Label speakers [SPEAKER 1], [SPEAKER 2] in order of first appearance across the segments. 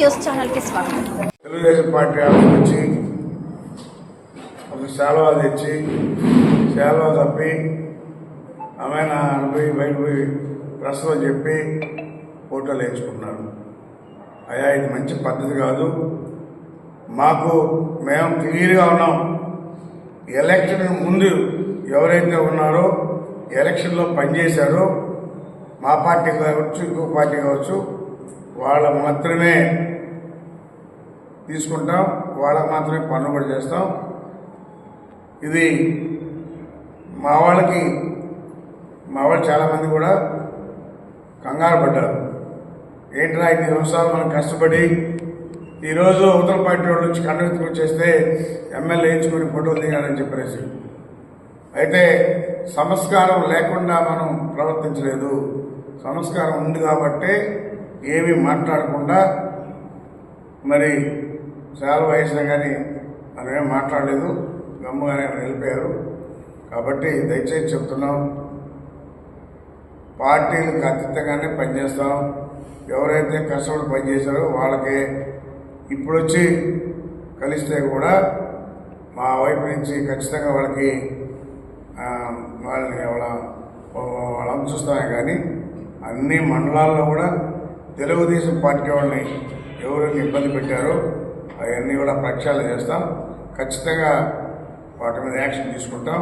[SPEAKER 1] News ఛానల్కి స్వాగతం.
[SPEAKER 2] Telugu Desam party office నుంచి ఒక శాలువా తెచ్చి శాలువా తప్పి ఆమె పోయి బయట పోయి ప్రశ్నలు చెప్పి ఫోటోలు వేయించుకుంటున్నారు అయ్యా ఇది మంచి పద్ధతి కాదు. మాకు మేము క్లియర్గా ఉన్నాం. ఎలక్షన్ ముందు ఎవరైతే ఉన్నారో ఎలక్షన్లో పనిచేశారో మా పార్టీ కావచ్చు ఇంకో పార్టీ కావచ్చు వాళ్ళ మాత్రమే తీసుకుంటాం వాళ్ళకి మాత్రమే పన్ను కూడా చేస్తాం. ఇది మా వాళ్ళకి మా వాళ్ళు చాలామంది కూడా కంగారు పడ్డారు. ఏంట్రా ఇన్ని సంవత్సరాలు మనం కష్టపడి ఈరోజు ఉత్తర పార్టీ వాళ్ళు వచ్చి కండక్ట్ వచ్చేస్తే ఎమ్మెల్యే వేయించుకుని ఫోటోలు దిగాడని చెప్పేసి. అయితే సంస్కారం లేకుండా మనం ప్రవర్తించలేదు. సంస్కారం ఉంది కాబట్టే ఏమీ మాట్లాడకుండా మరి చాలా వయసున కానీ మనమేం మాట్లాడలేదు. గమ్ముగానే వెళ్ళిపోయారు. కాబట్టి దయచేసి చెప్తున్నాం పార్టీలకు అతీతంగానే పనిచేస్తాం. ఎవరైతే కష్టపడి పనిచేశారో వాళ్ళకే ఇప్పుడు వచ్చి కలిస్తే కూడా మా వైపు నుంచి ఖచ్చితంగా వాళ్ళకి వాళ్ళని వాళ్ళ వాళ్ళని చూస్తామే కానీ అన్ని మండలాల్లో కూడా తెలుగుదేశం పార్టీ వాళ్ళని ఎవరైనా ఇబ్బంది పెట్టారో అవన్నీ కూడా ప్రక్షాళన చేస్తాం. ఖచ్చితంగా వాటి మీద యాక్షన్ తీసుకుంటాం.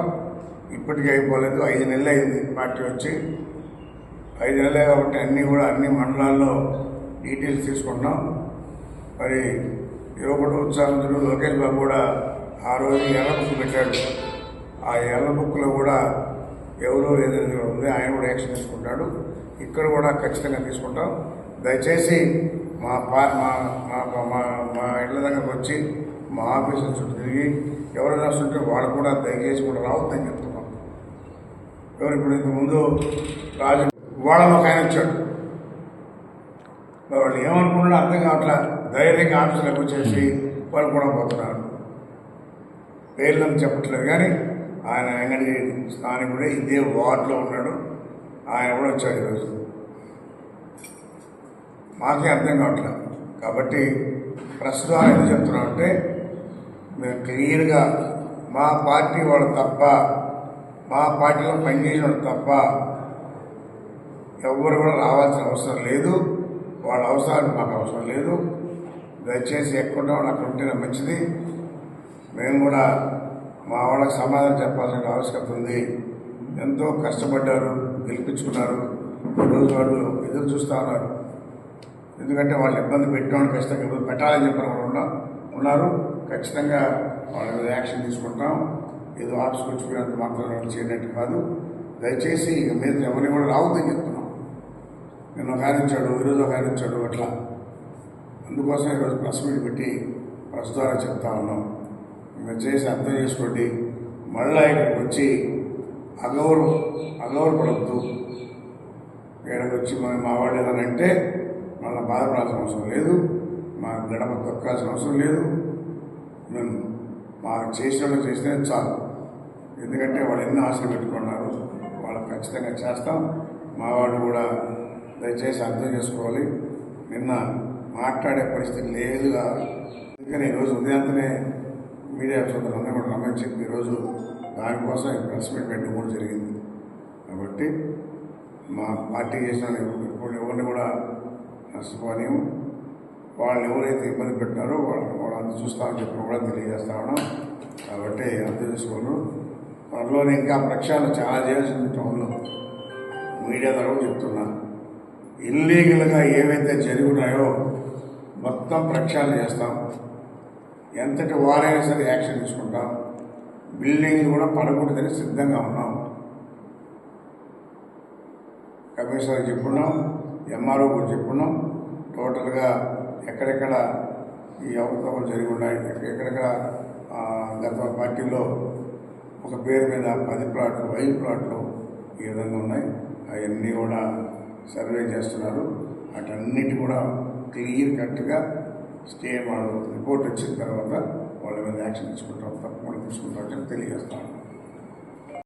[SPEAKER 2] ఇప్పటికీ అయిపోలేదు. ఐదు నెలలు అయింది పార్టీ వచ్చి. ఐదు నెలలే కాబట్టి అన్నీ కూడా అన్ని మండలాల్లో డీటెయిల్స్ తీసుకుంటాం మరి యువకుడు ఉత్సాహంతుడు లోకేష్ బాబు కూడా ఆ రోజు ఎర్ర బుక్ పెట్టాడు. ఆ ఎర్ర బుక్లో కూడా ఎవరో ఏదైనా ఉంది. ఆయన కూడా యాక్షన్ తీసుకుంటాడు. ఇక్కడ కూడా ఖచ్చితంగా తీసుకుంటాం. దయచేసి మా పా మా మా మా మా ఇళ్ళ దగ్గరకు వచ్చి మా ఆఫీసుల చుట్టూ తిరిగి ఎవరైనా వస్తుంటే వాళ్ళు కూడా దయచేసి కూడా రావద్దని చెప్తున్నాం. ఎవరు ఇప్పుడు ఇంతకుముందు రాజు వాళ్ళని ఒక ఆయన వచ్చాడు. వాళ్ళు ఏమనుకున్నాడో అర్థం కావట్లా ధైర్యంగా ఆఫీసులకు వచ్చేసి వాళ్ళు కూడా పోతున్నారు. పేర్లను చెప్పట్లేదు కానీ ఆయన ఎంగడి స్థానికుడే ఇదే వార్డులో ఉన్నాడు. ఆయన కూడా వచ్చాడు ఈరోజు. మాకే అర్థం కావట్లేదు. కాబట్టి ప్రస్తుతం ఎందుకు చెప్తున్నామంటే మేము క్లియర్గా మా పార్టీ వాళ్ళు తప్ప మా పార్టీలో పనిచేసిన వాళ్ళు తప్ప ఎవ్వరు కూడా రావాల్సిన అవసరం లేదు. వాళ్ళ అవసరాలు మాకు అవసరం లేదు. దయచేసి ఎక్కడ వాళ్ళు అక్కడ ఉంటేనే మంచిది. మేము కూడా మా వాళ్ళకి సమాధానం చెప్పాల్సిన ఆవశ్యకత ఉంది. ఎంతో కష్టపడ్డారు గెలిపించుకున్నారు. ఈరోజు వాళ్ళు ఎదురు చూస్తూ ఉన్నారు. ఎందుకంటే వాళ్ళు ఇబ్బంది పెట్టడానికి ఖచ్చితంగా ఇబ్బంది పెట్టాలని చెప్పిన వాళ్ళు ఉన్నారు. ఖచ్చితంగా వాళ్ళ మీద యాక్షన్ తీసుకుంటాం. ఏదో ఆఫీస్కి వచ్చిపోయినంత మాత్రం వాళ్ళు చేయనట్టు కాదు. దయచేసి ఇక మీద ఎవరిని కూడా రావద్దని చెప్తున్నాం. నిన్న ఒక ఆయన ఇచ్చాడు ఈరోజు ఒక ఆయన ఇచ్చాడు అట్లా. అందుకోసం ఈరోజు ప్రెస్ మీట్ పెట్టి ప్రెస్ ద్వారా చెప్తా ఉన్నాం. మీరు చేసి అర్థం చేసుకోండి. మళ్ళీ ఇక్కడికి వచ్చి అగౌరవ అగౌరవపడద్దు. ఇక్కడికి వచ్చి మా వాళ్ళు ఏదైనా అంటే మళ్ళీ బాధపడాల్సిన అవసరం లేదు. మా గడప తొక్కాల్సిన అవసరం లేదు. మేము మా చేసిన వాళ్ళు చేస్తే చాలు. ఎందుకంటే వాళ్ళు ఎన్నో ఆశలు పెట్టుకున్నారు వాళ్ళు ఖచ్చితంగా చేస్తాం. మా వాళ్ళు కూడా దయచేసి అర్థం చేసుకోవాలి. నిన్న మాట్లాడే పరిస్థితి లేదుగా అందుకని ఈరోజు ఉదయంతనే మీడియా సోదరులందరూ కూడా రమ్మని చెప్పి ఈరోజు దానికోసం ఈ ప్రెస్ మీట్ పెట్టడం కూడా జరిగింది. కాబట్టి మా పార్టీ చేసిన ఇప్పుడు ఎవరిని కూడా నష్టపోలేము వాళ్ళు ఎవరైతే ఇబ్బంది పెట్టారో వాళ్ళు వాళ్ళంతా చూస్తామని చెప్పి కూడా తెలియజేస్తా ఉన్నాం. కాబట్టి అర్థం చేసుకోను త్వరలో ఇంకా ప్రక్షాళన చాలా చేయాల్సింది టౌన్లో. మీడియా ద్వారా చెప్తున్నా. ఇల్లీగల్గా ఏవైతే జరిగి ఉన్నాయో మొత్తం ప్రక్షాళన చేస్తాం. ఎంతటి వారైనా సరే యాక్షన్ తీసుకుంటాం. బిల్డింగ్ కూడా పడకూడదని సిద్ధంగా ఉన్నాం. కమిషనర్ చెప్పున్నాం. ఎంఆర్ఓ కూడా చెప్పున్నాం టోటల్గా ఎక్కడెక్కడ ఈ అవకతవకలు జరిగి ఉన్నాయి ఎక్కడెక్కడ గత పార్టీలో ఒక పేరు మీద పది ప్లాట్లు ఐదు ప్లాట్లు ఈ విధంగా ఉన్నాయి. అవన్నీ కూడా సర్వే చేస్తున్నారు. అటన్నిటి కూడా క్లియర్ కట్గా స్టే వాళ్ళు రిపోర్ట్ వచ్చిన తర్వాత వాళ్ళ మీద యాక్షన్ తీసుకుంటారు తప్పకుండా తీసుకుంటారు అని తెలియజేస్తాను